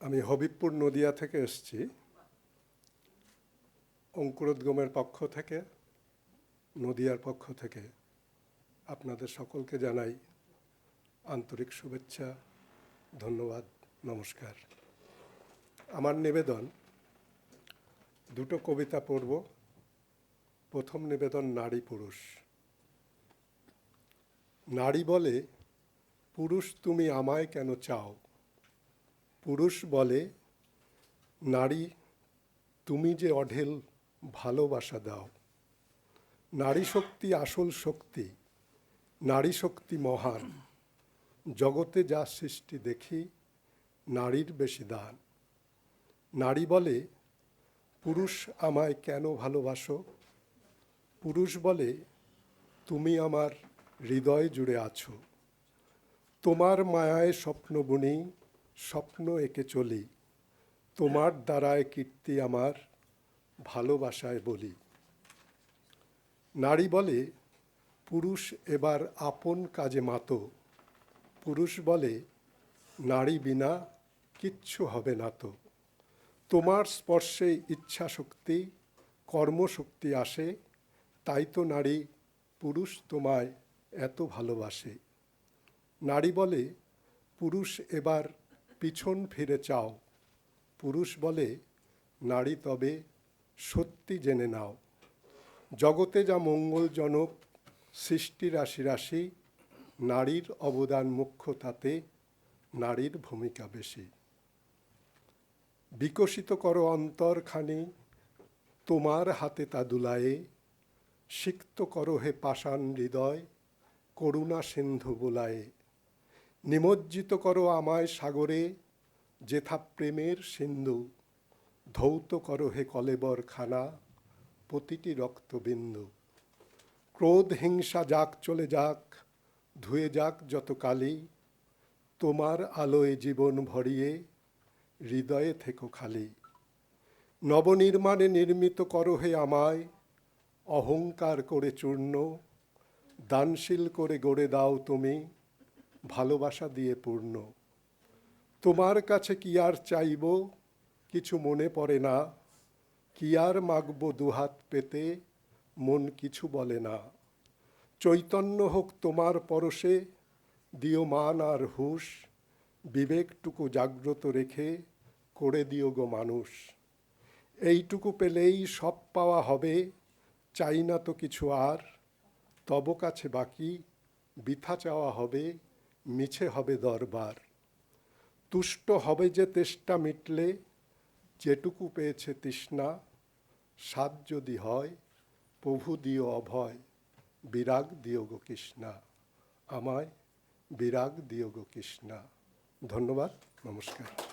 আমি হবিবপুর নদিয়া থেকে এসেছি। অঙ্কুরোদ্গমের পক্ষ থেকে, নদিয়ার পক্ষ থেকে আপনাদের সকলকে জানাই আন্তরিক শুভেচ্ছা, ধন্যবাদ, নমস্কার। আমার নিবেদন, দুটো কবিতা পড়ব। প্রথম নিবেদন, নারী পুরুষ। নারী বলে, পুরুষ তুমি আমায় কেন চাও? পুরুষ বলে, নারী, তুমি যে অঢেল ভালোবাসা দাও। নারী শক্তি আসল শক্তি, নারী শক্তি মহান। জগতে যা সৃষ্টি দেখি, নারীর বেশি দান। নারী বলে, পুরুষ আমায় কেন ভালোবাসো? পুরুষ বলে, তুমি আমার হৃদয় জুড়ে আছো। তোমার মায়ায় স্বপ্ন বুনি স্বপ্ন এঁকে চলি। তোমার দ্বারায় কীর্তি আমার ভালোবাসায় বলি। নারী বলে, পুরুষ এবার আপন কাজে মাতো। পুরুষ বলে, নারী বিনা কিচ্ছু হবে না তো। তোমার স্পর্শে ইচ্ছা শক্তি কর্মশক্তি আসে, তাই তো নারী, পুরুষ তোমায় এত ভালোবাসে। নারী বলে, পুরুষ এবার পিছন ফিরে চাও। পুরুষ বলে, নারী তবে সত্যি জেনে নাও। জগতে যা মঙ্গলজনক, সৃষ্টি রাশি রাশি, নারীর অবদান মুখ্য তাতে নারীর ভূমিকা বেশি। বিকশিত করো অন্তরখানি, তোমার হাতে তা দুলায়ে। সিক্ত করো হে পাষাণ হৃদয়, করুণা সিন্ধু বোলায়ে। নিমজ্জিত করো আমায় সাগরে যেথা প্রেমের সিন্ধু। ধৌত করো হে কলেবর খানা, প্রতিটি রক্তবিন্দু। ক্রোধ হিংসা যাক, চলে যাক, ধুয়ে যাক যত কালি। তোমার আলোয় জীবন ভরিয়ে হৃদয়ে থেকো খালি। নবনির্মাণে নির্মিত করো হে আমায়, অহংকার করে চূর্ণ। দানশীল করে গড়ে দাও তুমি ভালোবাসা দিয়ে পূর্ণ। তোমার কাছে কি আর চাইব? কিছু মনে পড়ে না। কি আর মাগব দুহাত পেতে? মন কিছু বলে না। চৈতন্য হোক তোমার পরশে, দিও মান আর হুশ। বিবেকটুকু জাগ্রত রেখে করে দিও গো মানুষ। এইটুকু পেলেই সব পাওয়া হবে, চাই না তো কিছু আর। তব কাছে বাকি, বৃথা চাওয়া হবে। মিছে হবে দরবার। তুষ্ট হবে যে তেষ্টা মিটলে, যেটুকু পেয়েছে তৃষ্ণা সাদ যদি হয়, প্রভু দিও অভয়, বিরাগ দিও গো কৃষ্ণা, আমায় বিরাগ দিও গো কৃষ্ণা। ধন্যবাদ, নমস্কার।